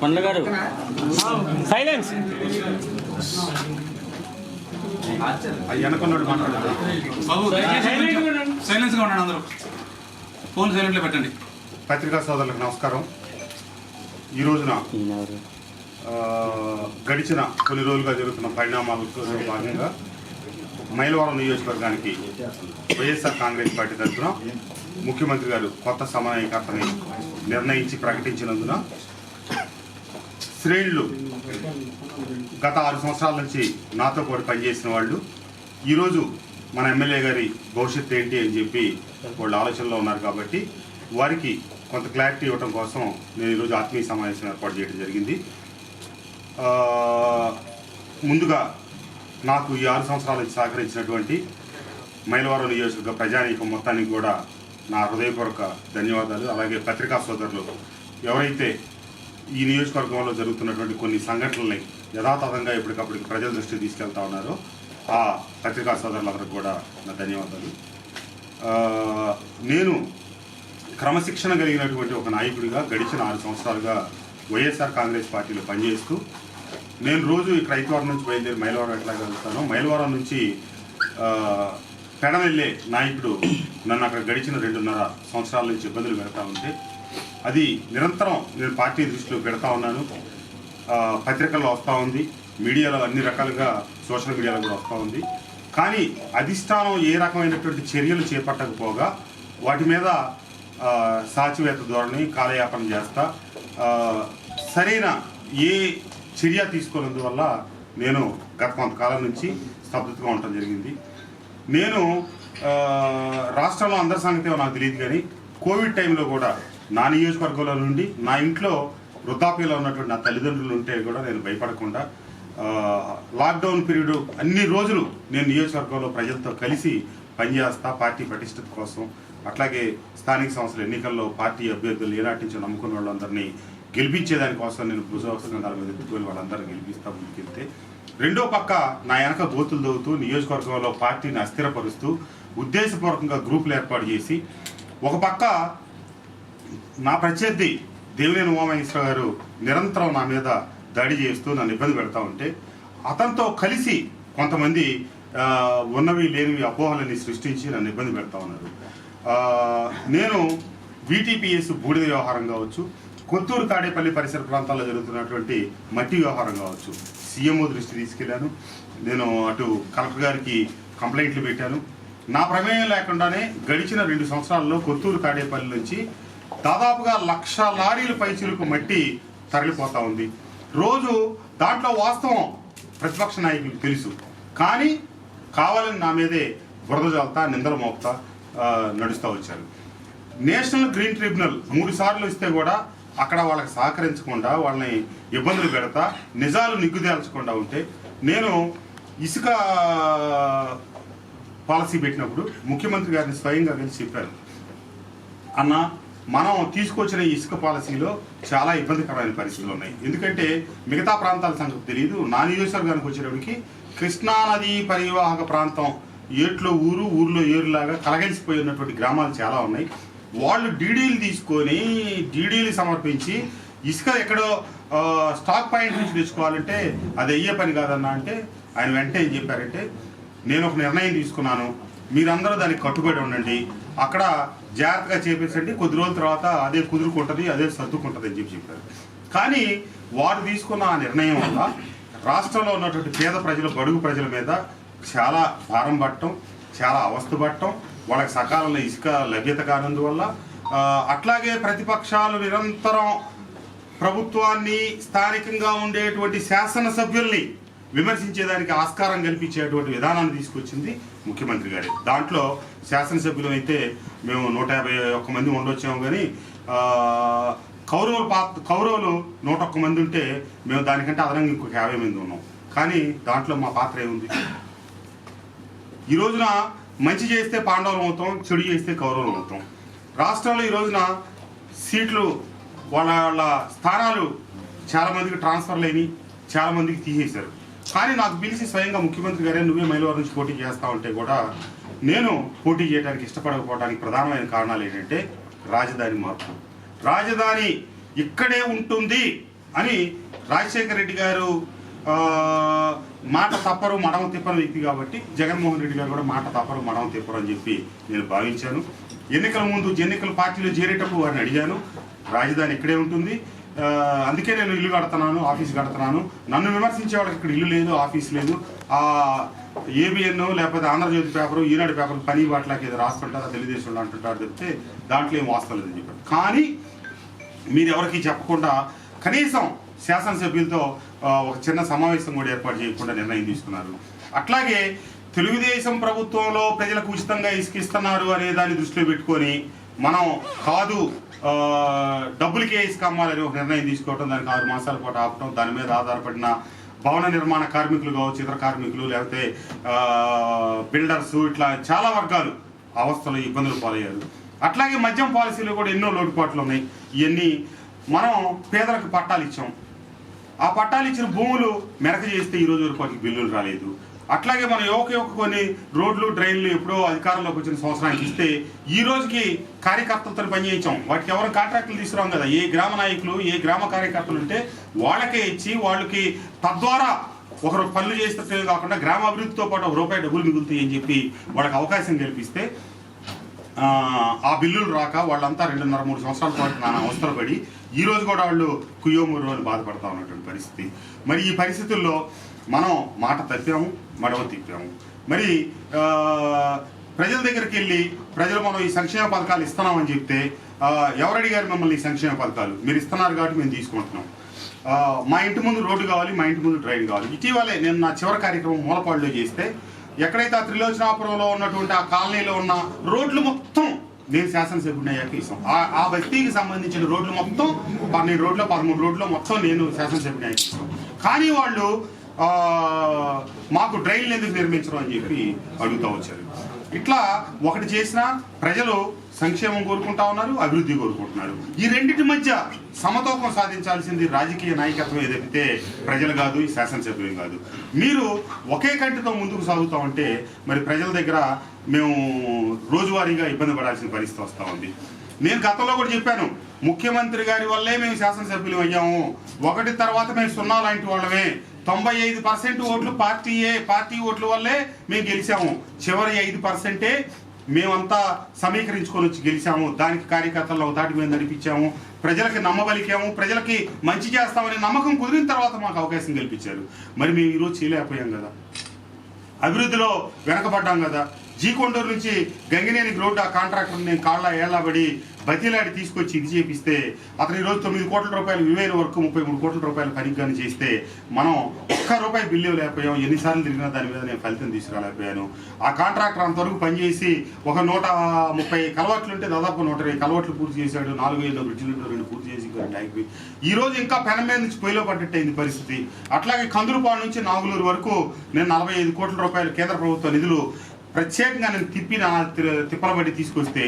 పండ్ల గారు సైలెన్స్ బాబు సైలెన్స్గా ఉండండి అందరూ. ఫోన్ సైలెంట్లో పెట్టండి. పత్రికా సోదరులకు నమస్కారం. ఈ రోజున ఆ, గడిచిన కొన్ని రోజులుగా జరుగుతున్న పరిణామాలతో భాగంగా మైలవరం నియోజకవర్గానికి వైఎస్ఆర్ కాంగ్రెస్ పార్టీ తరఫున ముఖ్యమంత్రి గారు కొత్త సమన్వయకర్తని నిర్ణయించి ప్రకటించినందున శ్రేణులు గత ఆరు సంవత్సరాల నుంచి నాతో పాటు పనిచేసిన వాళ్ళు. ఈరోజు మన ఎమ్మెల్యే గారి భవిష్యత్తు ఏంటి అని చెప్పి వాళ్ళు ఆలోచనలో ఉన్నారు కాబట్టి వారికి కొంత క్లారిటీ ఇవ్వడం కోసం నేను ఈరోజు ఆత్మీయ సమావేశం ఏర్పాటు చేయడం జరిగింది. ముందుగా నాకు ఈ ఆరు సంవత్సరాల నుంచి సహకరించినటువంటి మైలవరం నియోజకవర్గ ప్రజానీకం మొత్తానికి కూడా నా హృదయపూర్వక ధన్యవాదాలు. అలాగే పత్రికా సోదరులు ఎవరైతే ఈ నియోజకవర్గంలో జరుగుతున్నటువంటి కొన్ని సంఘటనల్ని యథాతథంగా ఎప్పటికప్పటికి ప్రజల దృష్టికి తీసుకెళ్తా ఉన్నారు. ఆ పత్రికా సోదరులందరికీ కూడా నా ధన్యవాదాలు. నేను క్రమశిక్షణ కలిగినటువంటి ఒక నాయకుడిగా గడిచిన ఆరు సంవత్సరాలుగా వైఎస్ఆర్ కాంగ్రెస్ పార్టీలో పనిచేస్తూ నేను రోజు ఇక్కడ ఐదువారం నుంచి బయలుదేరి మైలవరం ఎట్లా వెళ్తాను మైలవరం నుంచి పెడ వెళ్ళే నాయకుడు నన్ను అక్కడ గడిచిన రెండున్నర సంవత్సరాల నుంచి ఇబ్బందులు పెడతా ఉంటే అది నిరంతరం నేను పార్టీ దృష్టిలో పెడతా ఉన్నాను. పత్రికల్లో వస్తూ ఉంది. మీడియాలో అన్ని రకాలుగా సోషల్ మీడియాలో కూడా వస్తూ ఉంది. కానీ అధిష్టానం ఏ రకమైనటువంటి చర్యలు చేపట్టకపోగా వాటి మీద సాచివేత ధోరణి కాలయాపన చేస్తా. సరైన ఏ చర్య తీసుకున్నందువల్ల నేను గత కొంతకాలం నుంచి స్తబ్దతగా ఉండటం జరిగింది. నేను రాష్ట్రంలో అందరి సంగతి నాకు తెలియదు కానీ కోవిడ్ టైంలో కూడా నా నియోజకవర్గంలో నుండి నా ఇంట్లో వృద్ధాప్యలో ఉన్నటువంటి నా తల్లిదండ్రులు ఉంటే కూడా నేను భయపడకుండా లాక్డౌన్ పీరియడ్ అన్ని రోజులు నేను నియోజకవర్గంలో ప్రజలతో కలిసి పనిచేస్తా పార్టీ పటిష్టత కోసం. అట్లాగే స్థానిక సంస్థల ఎన్నికల్లో పార్టీ అభ్యర్థులు ఏనాటించి నమ్ముకున్న వాళ్ళందరినీ గెలిపించేదానికోసం నేను నేను భుజవసంగాల మీద ఎత్తుకొని వాళ్ళందరినీ గెలిపిస్తా ముందుకెళ్తే రెండో పక్క నా వెనక గోతులు దవ్వుతూ నియోజకవర్గంలో పార్టీని అస్థిరపరుస్తూ ఉద్దేశపూర్వకంగా గ్రూపులు ఏర్పాటు చేసి ఒక పక్క నా ప్రత్యర్థి దేవినేని ఉమామహేశ్వర గారు నిరంతరం నా మీద దాడి చేస్తూ నన్ను ఇబ్బంది పెడతా ఉంటే అతనితో కలిసి కొంతమంది ఉన్నవి లేనివి అపోహలని సృష్టించి నన్ను ఇబ్బంది పెడతా ఉన్నారు. నేను వీటీపీఎస్ బూడిద వ్యవహారం కావచ్చు కొత్తూరు తాడేపల్లి పరిసర ప్రాంతాల్లో జరుగుతున్నటువంటి మట్టి వ్యవహారం కావచ్చు సీఎంఓ దృష్టి తీసుకెళ్ళాను నేను అటు కలెక్టర్ గారికి కంప్లైంట్లు పెట్టాను. నా ప్రమేయం లేకుండానే గడిచిన రెండు సంవత్సరాల్లో కొత్తూరు తాడేపల్లి నుంచి దాదాపుగా లక్ష లారీల పైచిలకు మట్టి తరలిపోతా ఉంది. రోజు దాంట్లో వాస్తవం ప్రతిపక్ష నాయకులకు తెలుసు. కానీ కావాలని నా మీదే బురద జల్తా నిందలు మోపుతా నడుస్తూ వచ్చారు. నేషనల్ గ్రీన్ ట్రిబ్యునల్ మూడు సార్లు ఇస్తే కూడా అక్కడ వాళ్ళకి సహకరించకుండా వాళ్ళని ఇబ్బందులు పెడతా నిజాలు నిగ్గుదేల్చకుండా ఉంటే నేను ఇసుక పాలసీ పెట్టినప్పుడు ముఖ్యమంత్రి గారిని స్వయంగా కలిసి చెప్పాను. అన్న మనం తీసుకొచ్చిన ఇసుక పాలసీలో చాలా ఇబ్బందికరమైన పరిస్థితులు ఉన్నాయి. ఎందుకంటే మిగతా ప్రాంతాల సంగతి తెలియదు నా నియోజకవర్గానికి వచ్చేటప్పటికి కృష్ణా నది పరివాహక ప్రాంతం ఏట్లో ఊరు ఊర్లో ఏరులాగా కలగలిసిపోయి ఉన్నటువంటి గ్రామాలు చాలా ఉన్నాయి. వాళ్ళు డీడీలు తీసుకొని డీడీలు సమర్పించి ఇసుక ఎక్కడో స్టాక్ పాయింట్ నుంచి తెచ్చుకోవాలంటే అది అయ్యే పని కాదన్నా అంటే ఆయన వెంటనే ఏం చెప్పారంటే నేను ఒక నిర్ణయం తీసుకున్నాను. మీరందరూ దానికి కట్టుబడి ఉండండి. అక్కడ జాగ్రత్తగా చేపించండి. కొద్ది రోజుల తర్వాత అదే కుదురుకుంటుంది అదే సర్దుకుంటుంది అని చెప్పి చెప్పారు. కానీ వారు తీసుకున్న ఆ నిర్ణయం వల్ల రాష్ట్రంలో ఉన్నటువంటి పేద ప్రజలు బడుగు ప్రజల మీద చాలా భారం పట్టడం చాలా అవస్థ పట్టడం వాళ్ళకి సకాలంలో ఇసుక లభ్యత కానందువల్ల అట్లాగే ప్రతిపక్షాలు నిరంతరం ప్రభుత్వాన్ని స్థానికంగా ఉండేటువంటి శాసనసభ్యుల్ని విమర్శించేదానికి ఆస్కారం కల్పించేటువంటి విధానాన్ని తీసుకొచ్చింది. ముఖ్యమంత్రి గారి. దాంట్లో శాసనసభ్యులు అయితే మేము నూట యాభై ఒక్క మంది ఉండొచ్చాము కానీ కౌరవులు పాత్ర కౌరవులు నూట ఒక్క మంది ఉంటే మేము దానికంటే అదనంగా ఇంకొక యాభై మంది ఉన్నాం. కానీ దాంట్లో మా పాత్ర ఏముంది? ఈ రోజున మంచి చేస్తే పాండవులు అవుతాం చెడు చేస్తే కౌరవులు అవుతాం. రాష్ట్రంలో ఈ రోజున సీట్లు వాళ్ళ వాళ్ళ స్థానాలు చాలామందికి ట్రాన్స్ఫర్ ట్రాన్స్ఫర్లు అయినాయి చాలా తీసేశారు. కానీ నాకు పిలిచి స్వయంగా ముఖ్యమంత్రి గారే నువ్వే మైలవరం నుంచి పోటీ చేస్తా ఉంటే కూడా నేను పోటీ చేయడానికి ఇష్టపడకపోవడానికి ప్రధానమైన కారణాలు ఏంటంటే రాజధాని మార్పు. రాజధాని ఇక్కడే ఉంటుంది అని రాజశేఖర రెడ్డి గారు మాట తప్పరు మడమ తిప్పని వ్యక్తి కాబట్టి జగన్మోహన్ రెడ్డి గారు కూడా మాట తప్పరు మడమ తిప్పరు అని చెప్పి నేను భావించాను. ఎన్నికల ముందు ఎన్నికల పార్టీలో చేరేటప్పుడు వారిని అడిగాను. రాజధాని ఇక్కడే ఉంటుంది. అందుకే నేను ఇల్లు కడుతున్నాను ఆఫీస్ కడుతున్నాను. నన్ను విమర్శించే వాళ్ళకి ఇక్కడ ఇల్లు లేదు ఆఫీస్ లేదు. ఆ ఏబిఎన్ లేకపోతే ఆంధ్రజ్యోతి పేపర్ ఈనాడు పేపర్ పని బాట్లకి ఏదో రాస్తుంటారా తెలుగుదేశం అంటుంటారు చెప్తే దాంట్లో ఏం వాస్తవం లేదని చెప్పారు. కానీ మీరు ఎవరికి చెప్పకుండా కనీసం శాసనసభ్యులతో ఒక చిన్న సమావేశం కూడా ఏర్పాటు చేయకుండా నిర్ణయం తీసుకున్నారు. అట్లాగే తెలుగుదేశం ప్రభుత్వంలో ప్రజలకు ఉచితంగా ఇసుకిస్తున్నారు అనే దాన్ని దృష్టిలో పెట్టుకొని మనం కాదు డబ్బులకే ఇసుక అమ్మాలని ఒక నిర్ణయం తీసుకోవడం దానికి ఆరు మాసాల పాటు ఆపటం దాని మీద ఆధారపడిన భవన నిర్మాణ కార్మికులు కావచ్చు ఇతర కార్మికులు లేకపోతే బిల్డర్స్ ఇట్లా చాలా వర్గాలు అవస్థలు ఇబ్బందులు పాలయ్యారు. అట్లాగే మద్యం పాలసీలో కూడా ఎన్నో లోటుపాట్లు ఉన్నాయి. ఇవన్నీ మనం పేదలకు పట్టాలు ఇచ్చాం. ఆ పట్టాలు ఇచ్చిన భూములు మెరక చేస్తే ఈ రోజు వరకు వాటికి బిల్లులు రాలేదు. అట్లాగే మనం యువక యువక కొన్ని రోడ్లు డ్రైన్లు ఎప్పుడో అధికారంలోకి వచ్చిన సంవత్సరానికి ఇస్తే ఈ రోజుకి కార్యకర్తలతో పనిచేయించాం వాటికి ఎవరు కాంట్రాక్టులు తీసుకురాం కదా? ఏ గ్రామ నాయకులు ఏ గ్రామ కార్యకర్తలు ఉంటే వాళ్ళకే ఇచ్చి వాళ్ళకి తద్వారా ఒకరు పనులు చేస్తే కాకుండా గ్రామ అభివృద్ధితో పాటు ఒక రూపాయి డబ్బులు మిగులుతాయి అని చెప్పి వాళ్ళకి అవకాశం కల్పిస్తే ఆ, బిల్లులు రాక వాళ్ళంతా రెండున్నర మూడు సంవత్సరాల పాటు నానా అవస్థలు పడి ఈ రోజు కూడా వాళ్ళు కుయోమురు అని బాధపడతా ఉన్నటువంటి పరిస్థితి. మరి ఈ పరిస్థితుల్లో మనం మాట తప్పాము మడవ తిప్పాము. మరి ప్రజల దగ్గరికి వెళ్ళి ప్రజలు మనం ఈ సంక్షేమ పథకాలు ఇస్తున్నామని చెప్తే ఎవరు అడిగారు మిమ్మల్ని ఈ సంక్షేమ పథకాలు? మీరు ఇస్తున్నారు కాబట్టి మేము తీసుకుంటున్నాం. మా ఇంటి ముందు రోడ్డు కావాలి మా ఇంటి ముందు ట్రైన్ కావాలి. ఇటీవలే నేను నా చివరి కార్యక్రమం మూలపాడులో చేస్తే ఎక్కడైతే ఆ త్రిలోచనాపురంలో ఉన్నటువంటి ఆ కాలనీలో ఉన్న రోడ్లు మొత్తం నేను శాసనసభ్యుడిని అయ్యాక ఇస్తాం ఆ- ఆ బస్తీకి సంబంధించిన రోడ్లు మొత్తం పన్నెండు రోడ్లు పదమూడు రోడ్లు మొత్తం నేను శాసనసభ్యుడిని అయ్యాక ఇస్తాం కానీ వాళ్ళు మాకు డ్రైన్లు ఎందుకు నిర్మించడం అని చెప్పి అడుగుతూ వచ్చారు. ఇట్లా ఒకటి చేసినా ప్రజలు సంక్షేమం కోరుకుంటా ఉన్నారు అభివృద్ధి కోరుకుంటున్నారు. ఈ రెండింటి మధ్య సమతూకం సాధించాల్సింది రాజకీయ నాయకత్వం ఏదైతే ప్రజలు కాదు ఈ శాసనసభ్యులు కాదు. మీరు ఒకే కంటితో ముందుకు సాగుతా ఉంటే మరి ప్రజల దగ్గర మేము రోజువారీగా ఇబ్బంది పడాల్సిన పరిస్థితి వస్తూ ఉంది. నేను గతంలో కూడా చెప్పాను ముఖ్యమంత్రి గారి వల్లే మేము శాసనసభ్యులు అయ్యాము. ఒకటి తర్వాత మేము సున్నా లాంటి వాళ్ళమే. తొంభై ఐదు పర్సెంట్ ఓట్లు పార్టీయే పార్టీ ఓట్ల వల్లే మేము గెలిచాము. చివరి ఐదు పర్సెంటే మేమంతా సమీకరించుకొని వచ్చి గెలిచాము. దానికి కార్యకర్తలను ఒకదాటి మేము మీద నడిపించాము. ప్రజలకి నమ్మబలికాము. ప్రజలకి మంచి చేస్తామనే నమ్మకం కుదిరిన తర్వాత మాకు అవకాశం కల్పించారు. మరి మేము ఈరోజు చేయలేకపోయాం కదా. అభివృద్ధిలో వెనకబడ్డాం కదా. జీ కొండూరు నుంచి గంగినేని రోడ్డు ఆ కాంట్రాక్టర్ నేను కాళ్ళ ఏళ్ళబడి బతిలాడి తీసుకొచ్చి ఇది చేపిస్తే అతను ఈరోజు తొమ్మిది కోట్ల రూపాయలు వివేల వరకు ముప్పై మూడు కోట్ల రూపాయలు పనికి చేస్తే మనం ఒక్క రూపాయి బిల్లు ఇవ్వలేకపోయాం ఎన్నిసార్లు తిరిగినా దాని మీద నేను ఫలితం తీసుకురాలేకపోయాను. ఆ కాంట్రాక్టర్ అంతవరకు పనిచేసి ఒక నూట ముప్పై కలవట్లు ఉంటే దాదాపు నూట ఇరవై కలవట్లు పూర్తి చేశాడు నాలుగు వేల బ్రిడ్జిలు రెండు పూర్తి చేసి ఇంకో ఈ రోజు ఇంకా పెన మీద నుంచి పొయ్యిలో పడ్డట్టయింది పరిస్థితి. అట్లాగే కందులపాడు నుంచి నాగులూరు వరకు నేను నలభై ఐదు కోట్ల రూపాయలు కేంద్ర ప్రభుత్వ నిధులు ప్రత్యేకంగా నేను తిప్పిన తిప్పలబడి తీసుకొస్తే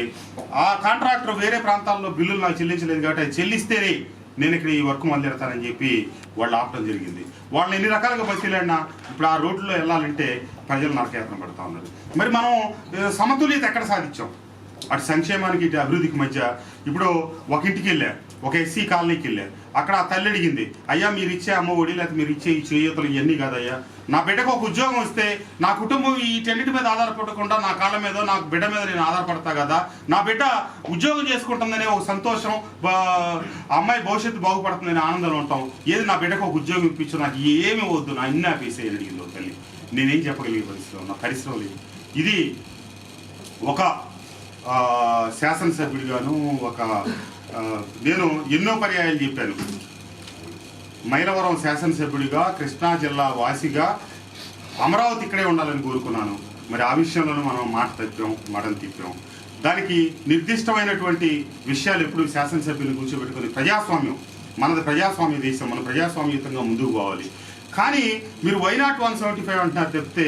ఆ కాంట్రాక్టర్ వేరే ప్రాంతాల్లో బిల్లులు నాకు చెల్లించలేదు కాబట్టి అది చెల్లిస్తేనే నేను ఇక్కడ ఈ వర్క్ మొదలెడతానని చెప్పి వాళ్ళు ఆపడం జరిగింది. వాళ్ళు ఎన్ని రకాలుగా బతిలాడినా ఇప్పుడు ఆ రోడ్లో వెళ్ళాలంటే ప్రజలు నరకయాత్ర పడుతూ ఉన్నారు. మరి మనం సమతుల్యత ఎక్కడ సాధించాం? అటు సంక్షేమానికి ఇటు అభివృద్ధికి మధ్య ఇప్పుడు ఒక ఇంటికి వెళ్ళా ఒక ఎస్సీ కాలనీకి వెళ్ళా. అక్కడ ఆ తల్లి అడిగింది అయ్యా మీరు ఇచ్చే అమ్మ ఒడి లేకపోతే మీరు ఇచ్చే ఈ చేయూతలు ఇవన్నీ కాదయ్యా. నా బిడ్డకు ఒక ఉద్యోగం వస్తే నా కుటుంబం వీటన్నిటి మీద ఆధారపడకుండా నా కాళ్ళ మీద నా బిడ్డ మీద నేను ఆధారపడతా కదా. నా బిడ్డ ఉద్యోగం చేసుకుంటుందనే ఒక సంతోషం అమ్మాయి భవిష్యత్తు బాగుపడుతుందనే ఆనందంలో ఉంటాం. ఏది నా బిడ్డకు ఒక ఉద్యోగం ఇప్పించు నాకు ఏమి వద్దు నా ఇన్ని ఆపేసే అడిగింది ఓ తల్లి. నేనేం చెప్పగలిగే పరిస్థితిలో నా పరిశ్రమ లేదు. ఇది ఒక శాసనసభ్యుడిగాను ఒక నేను ఎన్నో పర్యాయాలు చెప్పాను. మైలవరం శాసనసభ్యుడిగా కృష్ణా జిల్లా వాసిగా అమరావతి ఇక్కడే ఉండాలని కోరుకున్నాను. మరి ఆ విషయంలోనూ మనం మాట తప్పాం మాటను తిప్పాం. దానికి నిర్దిష్టమైనటువంటి విషయాలు ఎప్పుడు శాసనసభ్యులను కూర్చోబెట్టుకుని ప్రజాస్వామ్యం మనది ప్రజాస్వామ్య దేశం మన ప్రజాస్వామ్యతంగా ముందుకు పోవాలి. కానీ మీరు వైనాట్ వన్ సెవెంటీ ఫైవ్ అంటున్నారు చెప్తే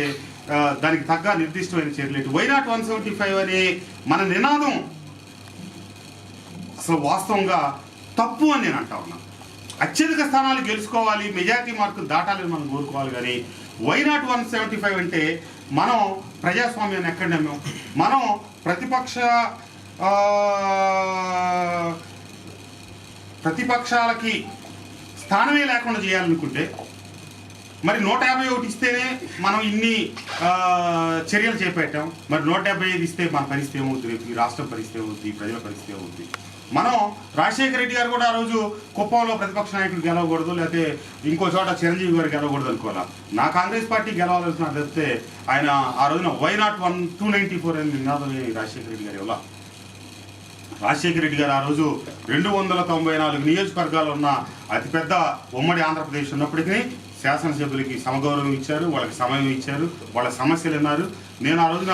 దానికి తగ్గ నిర్దిష్టమైన చర్యలు వైనాట్ వన్ సెవెంటీ ఫైవ్ అనే మన నినాదం? అసలు వాస్తవంగా తప్పు అని నేను అంటా ఉన్నా. అత్యధిక స్థానాలు గెలుచుకోవాలి మెజార్టీ మార్కులు దాటాలని మనం కోరుకోవాలి కానీ why not one seventy five అంటే మనం ప్రజాస్వామ్యాన్ని ఎక్కడ నమ్మాం? మనం ప్రతిపక్ష ప్రతిపక్షాలకి స్థానమే లేకుండా చేయాలనుకుంటే మరి నూట యాభై ఒకటి ఇస్తేనే మనం ఇన్ని ఆ, చర్యలు చేపట్టాం. మరి నూట యాభై ఐదు ఇస్తే మన పరిస్థితి ఏమవుతుంది? ఈ రాష్ట్రం పరిస్థితి ఏమవుతుంది? ప్రజల పరిస్థితి ఏమవుతుంది? మనం రాజశేఖర రెడ్డి గారు కూడా ఆ రోజు కుప్పంలో ప్రతిపక్ష నాయకుడు గెలవకూడదు లేకపోతే ఇంకో చోట చిరంజీవి గారు గెలవకూడదు అనుకోవాలా? నా కాంగ్రెస్ పార్టీ గెలవాల్సిన తప్పితే ఆయన ఆ రోజున why not one two ninety four అని నినాదం రాజశేఖర రెడ్డి గారు ఇవ్వాల? రాజశేఖర రెడ్డి గారు ఆ రోజు రెండు వందల తొంభై నాలుగు నియోజకవర్గాలు ఉన్న అతిపెద్ద ఉమ్మడి ఆంధ్రప్రదేశ్ ఉన్నప్పటికీ శాసనసభ్యులకి సమగౌరవం ఇచ్చారు వాళ్ళకి సమయం ఇచ్చారు వాళ్ళ సమస్యలు విన్నారు. నేను ఆ రోజున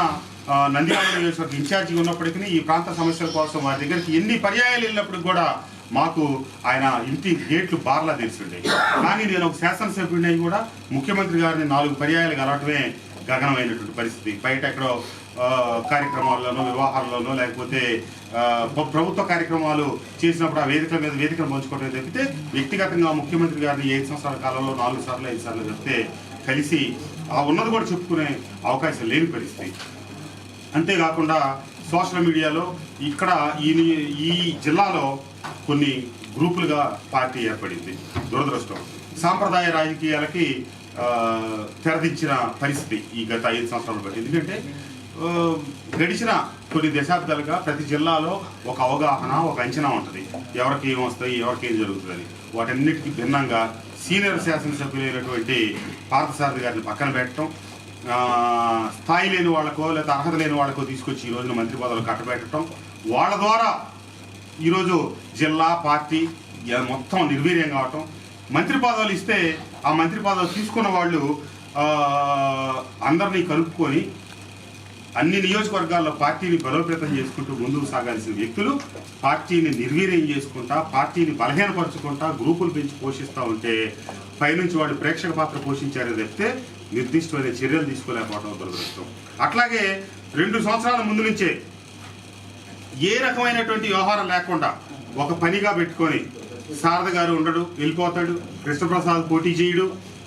నంద్యాల నియోజకవర్గ ఇన్ఛార్జిగా ఉన్నప్పటికీ ఈ ప్రాంత సమస్యల కోసం వారి దగ్గరికి ఎన్ని పర్యాయాలు వెళ్ళినప్పుడు కూడా మాకు ఆయన ఇంటి గేట్లు బార్లా తెలిసిండే కానీ నేను ఒక శాసనసభ్యుడిని కూడా ముఖ్యమంత్రి గారిని నాలుగు పర్యాయాలు కలవటమే గగనమైనటువంటి పరిస్థితి. బయట ఎక్కడో కార్యక్రమాల్లోనో వివాహాల్లోనో లేకపోతే ప్రభుత్వ కార్యక్రమాలు చేసినప్పుడు ఆ వేదికల మీద వేదికలు పంచుకోవడం తప్పితే వ్యక్తిగతంగా ముఖ్యమంత్రి గారిని ఐదు సంవత్సరాల కాలంలో నాలుగు సార్లు ఐదు సార్లు చెప్తే కలిసి ఆ ఉన్నది కూడా చెప్పుకునే అవకాశం లేని పరిస్థితి. అంతేకాకుండా సోషల్ మీడియాలో ఇక్కడ ఈ ఈ జిల్లాలో కొన్ని గ్రూపులుగా పార్టీ ఏర్పడింది. దురదృష్టం. సాంప్రదాయ రాజకీయాలకి తెరదించిన పరిస్థితి ఈ గత ఐదు సంవత్సరాలు బట్టి. ఎందుకంటే గడిచిన కొన్ని దశాబ్దాలుగా ప్రతి జిల్లాలో ఒక అవగాహన ఒక అంచనా ఉంటుంది. ఎవరికి ఏం వస్తాయి ఎవరికి ఏం జరుగుతుంది వాటన్నిటికీ భిన్నంగా సీనియర్ శాసనసభ్యులైనటువంటి పార్థసారథి గారిని పక్కన పెట్టడం స్థాయి లేని వాళ్ళకో లేదా అర్హత లేని వాళ్ళకో తీసుకొచ్చి ఈ రోజున మంత్రి పదవులు కట్టబెట్టడం వాళ్ళ ద్వారా ఈరోజు జిల్లా పార్టీ మొత్తం నిర్వీర్యం కావటం. మంత్రి పదవులు ఇస్తే ఆ మంత్రి పదవులు తీసుకున్న వాళ్ళు అందరినీ కలుపుకొని అన్ని నియోజకవర్గాల్లో పార్టీని బలోపేతం చేసుకుంటూ ముందుకు సాగాల్సిన వ్యక్తులు పార్టీని నిర్వీర్యం చేసుకుంటా పార్టీని బలహీనపరుచుకుంటా గ్రూపులు పెంచి పోషిస్తూ ఉంటే పైనుంచి వాళ్ళు ప్రేక్షక పాత్ర పోషించారని చెప్తే నిర్దిష్టమైన చర్యలు తీసుకోలేకపోవడం దురదృష్టం. అట్లాగే రెండు సంవత్సరాల ముందు నుంచే ఏ రకమైనటువంటి వ్యవహారం లేకుండా ఒక పనిగా పెట్టుకొని శారద గారు ఉండడు వెళ్ళిపోతాడు కృష్ణప్రసాద్ పోటీ చేయడు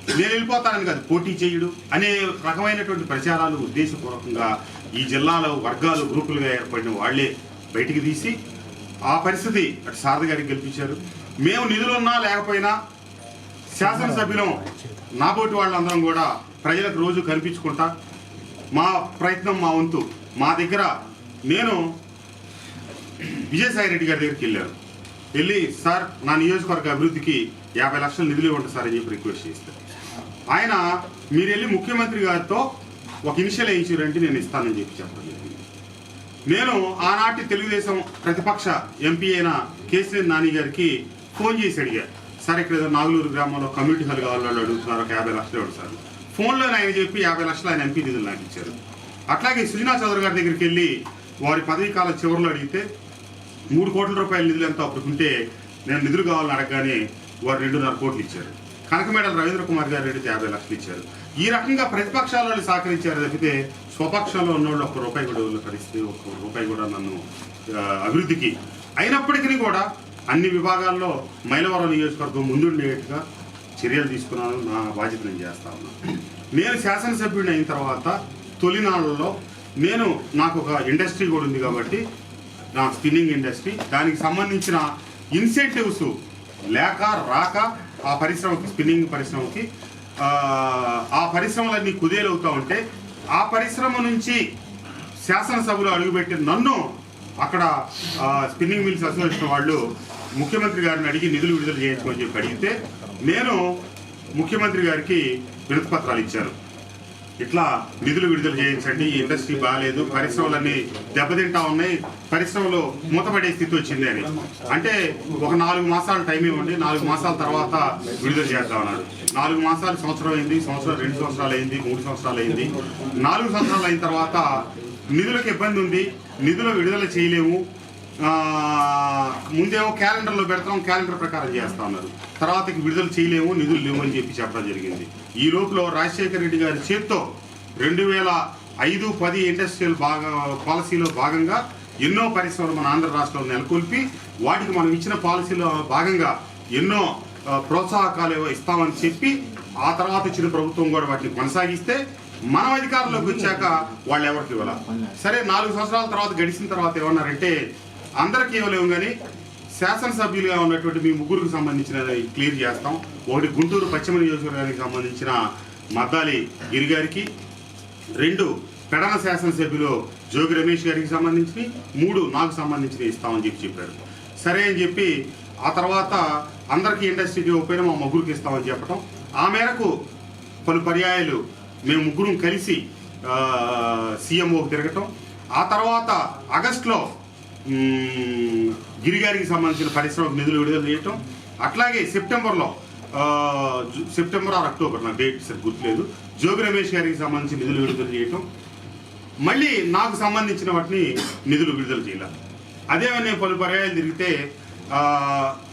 నేను వెళ్ళిపోతానని కాదు పోటీ చేయడు అనే రకమైనటువంటి ప్రచారాలు ఉద్దేశపూర్వకంగా ఈ జిల్లాలో వర్గాలు గ్రూపులుగా ఏర్పడిన వాళ్ళే బయటికి తీసి ఆ పరిస్థితి అటు శారద గారికి గెలిపించారు మేము నిధులున్నా లేకపోయినా శాసనసభ్యులం నాబోటి వాళ్ళందరం కూడా ప్రజలకు రోజు కనిపించుకుంటా మా ప్రయత్నం మా వంతు. మా దగ్గర నేను విజయసాయి రెడ్డి గారి దగ్గరికి వెళ్ళాను. వెళ్ళి సార్ నా నియోజకవర్గ అభివృద్ధికి యాభై లక్షల నిధులు ఇవ్వండి సార్ అని చెప్పి రిక్వెస్ట్ చేస్తాను ఆయన మీరు వెళ్ళి ముఖ్యమంత్రి గారితో ఒక ఇనిషియల్ ఇన్సూరెంట్ నేను ఇస్తానని చెప్పి చెప్పడం జరిగింది. నేను ఆనాటి తెలుగుదేశం ప్రతిపక్ష ఎంపీ అయిన కేసీఆర్ నాని గారికి ఫోన్ చేసి అడిగారు సార్ ఇక్కడ ఏదో నాగులూరు గ్రామంలో కమ్యూనిటీ హాల్ కావాలని అడుగుతున్నారు ఒక యాభై లక్షలు ఇవ్వండి సార్. ఫోన్లో ఆయన చెప్పి యాభై లక్షలు ఆయన ఎంపీ నిధులు నాకు ఇచ్చారు. అట్లాగే సుజనా చౌదరి గారి దగ్గరికి వెళ్ళి వారి పదవీ కాలం చివరిలో అడిగితే మూడు కోట్ల రూపాయల నిధులు ఎంత అప్పుకుంటే నేను నిధులు కావాలని అడగగానే వారు రెండున్నర కోట్లు ఇచ్చారు. కనకమేడల రవీంద్ర కుమార్ గారు అడిగితే యాభై లక్షలు ఇచ్చారు. ఈ రకంగా ప్రతిపక్షాల వాళ్ళు సహకరించారు తప్పితే స్వపక్షంలో ఉన్నోళ్ళు ఒక్క రూపాయి కూడా ఇవ్వని పరిస్థితి ఒక్క రూపాయి కూడా నన్ను అభివృద్ధికి. అయినప్పటికీ కూడా అన్ని విభాగాల్లో మైలవరం నియోజకవర్గం ముందుండేట్టుగా చర్యలు తీసుకున్నాను. నా బాధ్యత నేను చేస్తా ఉన్నాను నేను శాసనసభ్యుడిని అయిన తర్వాత తొలినాళ్ళలో నేను నాకు ఒక ఇండస్ట్రీ కూడా ఉంది కాబట్టి నా స్పిన్నింగ్ ఇండస్ట్రీ. దానికి సంబంధించిన ఇన్సెంటివ్స్ లేక రాక ఆ పరిశ్రమకి స్పిన్నింగ్ పరిశ్రమకి ఆ, పరిశ్రమలన్నీ పరిశ్రమలన్నీ కుదేలవుతూ ఉంటే ఆ పరిశ్రమ నుంచి శాసనసభలో అడుగుపెట్టిన నన్ను అక్కడ స్పిన్నింగ్ మిల్స్ అసోసియేషన్ వాళ్ళు ముఖ్యమంత్రి గారిని అడిగి నిధులు విడుదల చేయించుకోని చెప్పి అడిగితే నేను ముఖ్యమంత్రి గారికి వినతిపత్రాలు ఇచ్చాను. ఇట్లా నిధులు విడుదల చేయించండి ఈ ఇండస్ట్రీ బాగాలేదు పరిశ్రమలన్నీ దెబ్బతింటా ఉన్నాయి పరిశ్రమలు మూతపడే స్థితి వచ్చింది అని. అంటే ఒక నాలుగు మాసాలు టైం ఇవ్వండి నాలుగు మాసాల తర్వాత విడుదల చేద్దాం అన్నారు నాలుగు మాసాలు సంవత్సరం అయింది సంవత్సరం రెండు సంవత్సరాలు అయింది మూడు సంవత్సరాలు అయింది. నాలుగు సంవత్సరాలు అయిన తర్వాత నిధులకు ఇబ్బంది ఉంది నిధులు విడుదల చేయలేము. ముందేమో క్యాలెండర్లో పెడతాం క్యాలెండర్ ప్రకారం చేస్తా ఉన్నారు. తర్వాతకి విడుదల చేయలేము నిధులు లేవు అని చెప్పి చెప్పడం జరిగింది. ఈ లోపల రాజశేఖర రెడ్డి గారి చేత్తో రెండు వేల ఐదు పది ఇండస్ట్రియల్ భాగ పాలసీలో భాగంగా ఎన్నో పరిశ్రమలు మన ఆంధ్ర రాష్ట్రంలో నెలకొల్పి వాటికి మనం ఇచ్చిన పాలసీలో భాగంగా ఎన్నో ప్రోత్సాహకాలు ఇస్తామని చెప్పి ఆ తర్వాత వచ్చిన ప్రభుత్వం కూడా వాటిని కొనసాగిస్తే మనం అధికారంలోకి వచ్చాక వాళ్ళు ఎవరికి ఇవ్వాలి? సరే నాలుగు సంవత్సరాల తర్వాత గడిచిన తర్వాత ఏమన్నారంటే అందరికీ ఇవ్వలేము కానీ శాసనసభ్యులుగా ఉన్నటువంటి మీ ముగ్గురికి సంబంధించిన క్లియర్ చేస్తాం. ఒకటి గుంటూరు పశ్చిమ నియోజకవర్గానికి సంబంధించిన మద్దాలి గిరి గారికి రెండు పెడన శాసనసభ్యులు జోగి రమేష్ గారికి సంబంధించి మూడు నాకు సంబంధించినవి ఇస్తామని చెప్పి చెప్పారు. సరే అని చెప్పి ఆ తర్వాత అందరికీ ఇండస్ట్రీకి ఇవ్వకపోయినా మా ముగ్గురికి ఇస్తామని చెప్పడం ఆ మేరకు పలు పర్యాయాలు మేము ముగ్గురం కలిసి సీఎంఓకి తిరగటం. ఆ తర్వాత ఆగస్టులో గిరిగారికి సంబంధించిన పరిశ్రమకు నిధులు విడుదల చేయటం. అట్లాగే సెప్టెంబర్లో సెప్టెంబర్ ఆర్ అక్టోబర్ నాకు డేట్ సరి గుర్తులేదు. జోగి రమేష్ గారికి సంబంధించి నిధులు విడుదల చేయటం. మళ్ళీ నాకు సంబంధించిన వాటిని నిధులు విడుదల చేయాలి. అదే నేను పలు పర్యాయాలు తిరిగితే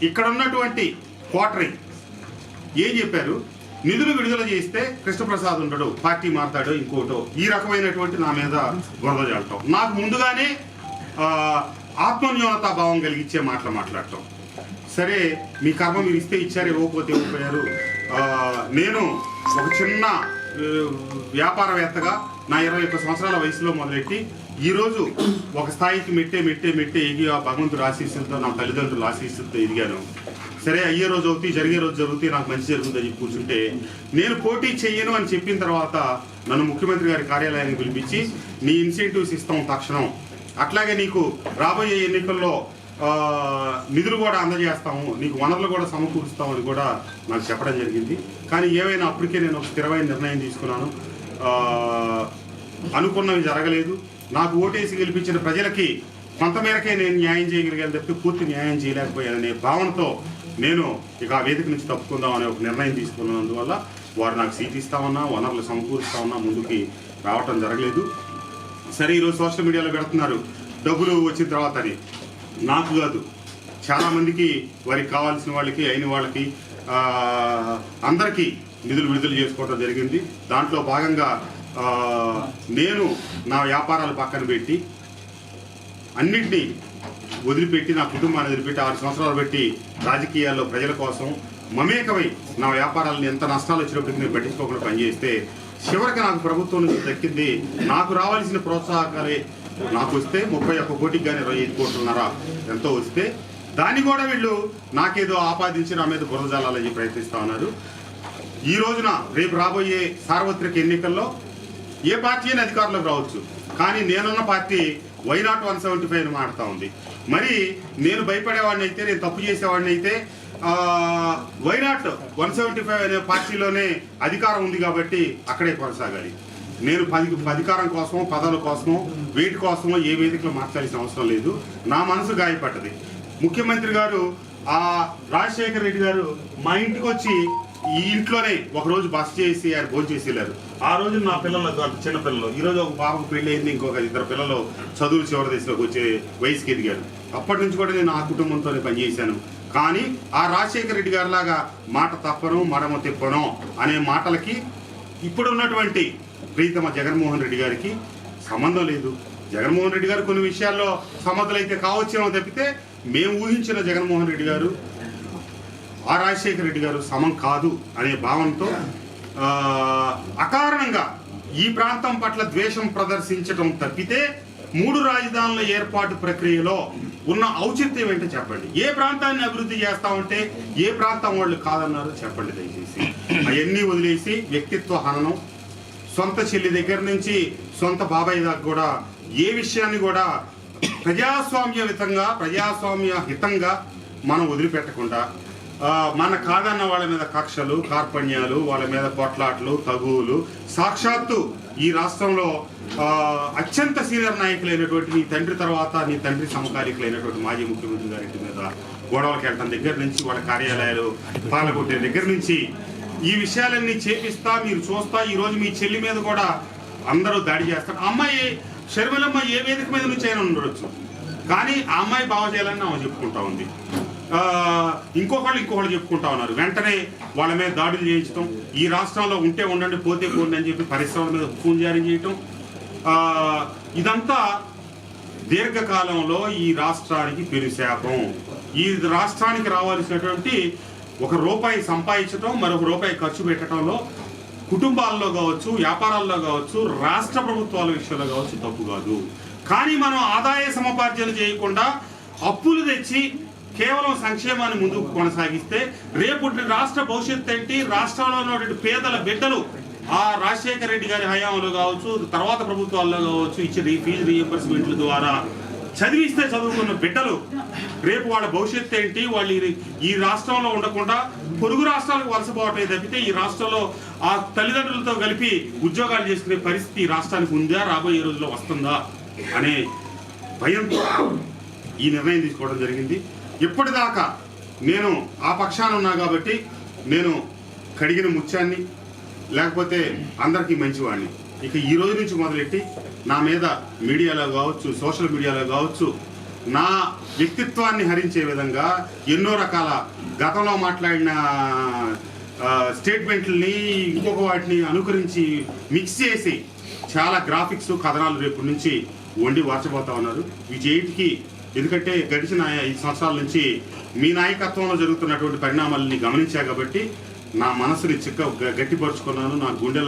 ఇక్కడ ఉన్నటువంటి క్వార్టరీ ఏం చెప్పారు? నిధులు విడుదల చేస్తే కృష్ణప్రసాద్ ఉంటాడు పార్టీ మారుతాడు ఇంకోటో. ఈ రకమైనటువంటి నా మీద గొడవ చేయటం నాకు ముందుగానే ఆత్మన్యూనతా భావం కలిగించే మాటలు మాట్లాడటం సరే మీ కర్మ మీరు ఇస్తే ఇచ్చారు ఇవ్వకపోతే ఇవ్వకపోయారు. నేను ఒక చిన్న వ్యాపారవేత్తగా నా ఇరవై ఒక్క సంవత్సరాల వయసులో మొదలెట్టి ఈరోజు ఒక స్థాయికి మెట్టే మెట్టే మెట్టే ఎగి ఆ భగవంతుడు ఆశీస్సులతో నా తల్లిదండ్రులు ఆశీస్సులతో ఎదిగాను. సరే అయ్యే రోజు అవుతాయి జరిగే రోజు జరుగుతాయి నాకు మంచి జరుగుతుందని చెప్పి కూర్చుంటే నేను పోటీ చెయ్యను అని చెప్పిన తర్వాత నన్ను ముఖ్యమంత్రి గారి కార్యాలయానికి పిలిపించి నీ ఇన్సెంటివ్స్ ఇస్తాం తక్షణం. అట్లాగే నీకు రాబోయే ఎన్నికల్లో నిధులు కూడా అందజేస్తాము నీకు వనరులు కూడా సమకూరుస్తామని కూడా నాకు చెప్పడం జరిగింది. కానీ ఏవైనా అప్పటికే నేను ఒక స్థిరమైన నిర్ణయం తీసుకున్నాను. అనుకున్నవి జరగలేదు. నాకు ఓటేసి గెలిపించిన ప్రజలకి కొంతమేరకే నేను న్యాయం చేయగలిగాను చెప్పి పూర్తి న్యాయం చేయలేకపోయాననే భావనతో నేను ఇక ఆ వేదిక నుంచి తప్పుకుందాం అనే ఒక నిర్ణయం తీసుకున్నందువల్ల వారు నాకు సీట్ ఇస్తామన్నా వనరులు సమకూరుస్తామన్నా ముందుకి రావటం జరగలేదు. సరే ఈరోజు సోషల్ మీడియాలో పెడుతున్నారు. డబ్బులు వచ్చిన తర్వాత అని. నాకు కాదు. చాలామందికి వారికి కావాల్సిన వాళ్ళకి అయిన వాళ్ళకి అందరికీ నిధులు విడుదల చేసుకోవడం జరిగింది. దాంట్లో భాగంగా నేను నా వ్యాపారాలు పక్కన పెట్టి అన్నింటినీ వదిలిపెట్టి నా కుటుంబాన్ని వదిలిపెట్టి ఆరు సంవత్సరాలు పెట్టి రాజకీయాల్లో ప్రజల కోసం మమేకమై నా వ్యాపారాలను ఎంత నష్టాలు వచ్చినప్పటికీ నేను పట్టించుకోకుండా పనిచేస్తే చివరికి నాకు ప్రభుత్వం నుంచి దక్కింది. నాకు రావాల్సిన ప్రోత్సాహకాలే నాకు వస్తే ముప్పై ఒక్క కోటికి కానీ ఇరవై ఐదు కోట్లున్నారా ఎంతో వస్తే దాన్ని కూడా వీళ్ళు నాకేదో ఆపాదించి నా మీద బురద ప్రయత్నిస్తూ ఉన్నారు. ఈ రోజున రేపు రాబోయే సార్వత్రిక ఎన్నికల్లో ఏ పార్టీ అయినా అధికారంలోకి రావచ్చు. కానీ నేనున్న party why not one seventy five మాడుతూ ఉంది. మరి నేను భయపడేవాడిని అయితే నేను తప్పు చేసేవాడిని అయితే వైనాట్ వన్ సెవెంటీ ఫైవ్ అనే పార్టీలోనే అధికారం ఉంది కాబట్టి అక్కడే కొనసాగాలి. నేను పది అధికారం కోసం పదాల కోసమో వీటి కోసమో ఏ వేదికలో మార్చాల్సిన అవసరం లేదు. నా మనసు గాయపడ్డది. ముఖ్యమంత్రి గారు ఆ రాజశేఖర రెడ్డి గారు మా ఇంటికి వచ్చి ఈ ఇంట్లోనే ఒకరోజు బస్ చేసి ఆయన భోజనం చేసి వెళ్ళారు. ఆ రోజు నా పిల్లలు చిన్నపిల్లలు చిన్న పిల్లలు ఒక పాపకు పెళ్ళి అయింది ఇంకొక ఇద్దరు పిల్లలు చదువులు చివరి దశలోకి వచ్చే వయసుకి ఎదిగారు. అప్పటి నుంచి కూడా నేను ఆ కుటుంబంతోనే పనిచేశాను. కానీ ఆ రాజశేఖర రెడ్డి గారి లాగా మాట తప్పను మడమ తిప్పను అనే మాటలకి ఇప్పుడున్నటువంటి ప్రీతమ జగన్మోహన్ రెడ్డి గారికి సంబంధం లేదు. జగన్మోహన్ రెడ్డి గారు కొన్ని విషయాల్లో సమర్థులైతే కావచ్చేమో తప్పితే మేము ఊహించిన జగన్మోహన్ రెడ్డి గారు ఆ రాజశేఖర రెడ్డి గారు సమం కాదు అనే భావనతో అకారణంగా ఈ ప్రాంతం పట్ల ద్వేషం ప్రదర్శించడం తప్పితే మూడు రాజధానుల ఏర్పాటు ప్రక్రియలో ఉన్న ఔచిత్యం ఏంటో చెప్పండి. ఏ ప్రాంతాన్ని అభివృద్ధి చేస్తామంటే ఏ ప్రాంతం వాళ్ళు కాదన్నారో చెప్పండి దయచేసి. అవన్నీ వదిలేసి వ్యక్తిత్వ హననం సొంత చెల్లి దగ్గర నుంచి సొంత బాబాయ్ దాకా కూడా ఏ విషయాన్ని కూడా ప్రజాస్వామ్య హితంగా ప్రజాస్వామ్య హితంగా మనం వదిలిపెట్టకుండా మన కాదన్న వాళ్ళ మీద కక్షలు కార్పణ్యాలు వాళ్ళ మీద కొట్లాట్లు తగువులు సాక్షాత్తు ఈ రాష్ట్రంలో అత్యంత సీనియర్ నాయకులైనటువంటి నీ తండ్రి తర్వాత నీ తండ్రి సమకాలికులైనటువంటి మాజీ ముఖ్యమంత్రి గారింటి మీద గొడవలకు వెళ్ళడం దగ్గర నుంచి వాళ్ళ కార్యాలయాలు పాలకొట్టే దగ్గర నుంచి ఈ విషయాలన్నీ చేపిస్తా మీరు చూస్తా ఈరోజు మీ చెల్లి మీద కూడా అందరూ దాడి చేస్తారు. అమ్మాయి షర్మిలమ్మ ఏ వేదిక మీద నుంచి అయినా ఉండొచ్చు. కానీ ఆ అమ్మాయి బాగా చేయాలని ఆమె చెప్పుకుంటా ఉంది. ఇంకొకళ్ళు ఇంకొకళ్ళు చెప్పుకుంటా ఉన్నారు. వెంటనే వాళ్ళ మీద దాడులు చేయించడం ఈ రాష్ట్రంలో ఉంటే ఉండండి పోతే పోండి అని చెప్పి పరిశ్రమల మీద ఫోన్ జారీ చేయటం ఇదంతా దీర్ఘకాలంలో ఈ రాష్ట్రానికి పెరుశాపం ఈ రాష్ట్రానికి రావాల్సినటువంటి ఒక రూపాయి సంపాదించడం మరొక రూపాయి ఖర్చు పెట్టడంలో కుటుంబాల్లో కావచ్చు వ్యాపారాల్లో కావచ్చు రాష్ట్ర ప్రభుత్వాల విషయంలో కావచ్చు తప్పు కాదు. కానీ మనం ఆదాయ సమపార్జన చేయకుండా అప్పులు తెచ్చి కేవలం సంక్షేమాన్ని ముందుకు కొనసాగిస్తే రేపు రాష్ట్ర భవిష్యత్తు ఏంటి? రాష్ట్రంలో ఉన్నటువంటి పేదల బిడ్డలు ఆ రాజశేఖర రెడ్డి గారి హయాంలో కావచ్చు తర్వాత ప్రభుత్వాల్లో కావచ్చు ఇచ్చే రీ- ఫీజు రీఎంబర్స్మెంట్ల ద్వారా చదివిస్తే చదువుకున్న బిడ్డలు రేపు వాళ్ళ భవిష్యత్తు ఏంటి వాళ్ళు ఈ- రాష్ట్రంలో ఉండకుండా పొరుగు రాష్ట్రాలకు వలసపోవటమే తప్పితే ఈ రాష్ట్రంలో ఆ తల్లిదండ్రులతో కలిపి ఉద్యోగాలు చేసుకునే పరిస్థితి రాష్ట్రానికి ఉందా రాబోయే రోజుల్లో వస్తుందా అనే భయంతో ఈ నిర్ణయం తీసుకోవడం జరిగింది. ఇప్పటిదాకా నేను ఆ పక్షాన ఉన్నా కాబట్టి నేను కడిగిన ముత్యాన్ని లేకపోతే అందరికీ మంచివాడిని. ఇక ఈ రోజు నుంచి మొదలెట్టి నా మీద మీడియాలో కావచ్చు సోషల్ మీడియాలో కావచ్చు నా వ్యక్తిత్వాన్ని హరించే విధంగా ఎన్నో రకాల గతంలో మాట్లాడిన స్టేట్మెంట్లని ఇంకొక వాటిని అనుకరించి మిక్స్ చేసి చాలా గ్రాఫిక్స్ కథనాలు రేపు నుంచి వండి వార్చబోతా ఉన్నారు. వీటికి ఎందుకంటే గడిచిన ఐదు సంవత్సరాల నుంచి మీ నాయకత్వంలో జరుగుతున్నటువంటి పరిణామాలని గమనించా కాబట్టి నా మనసుని చిక్క గట్టిపరుచుకున్నాను నా గుండె